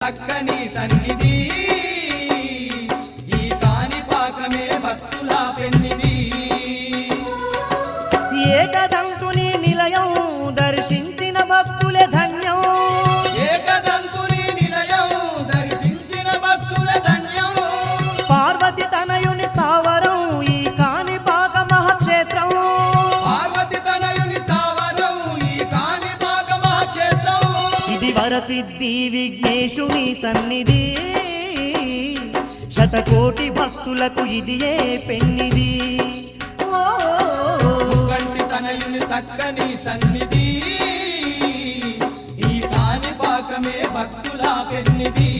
చక్కని సన్నిధి వరసిద్ధి విఘ్నేశుని సన్నిధి. శతకోటి భక్తులకు ఇది ఏ పెన్నిది కంటి తనయుని సక్కని సన్నిధి. ఈ కాని పాకమే భక్తుల పెన్నిది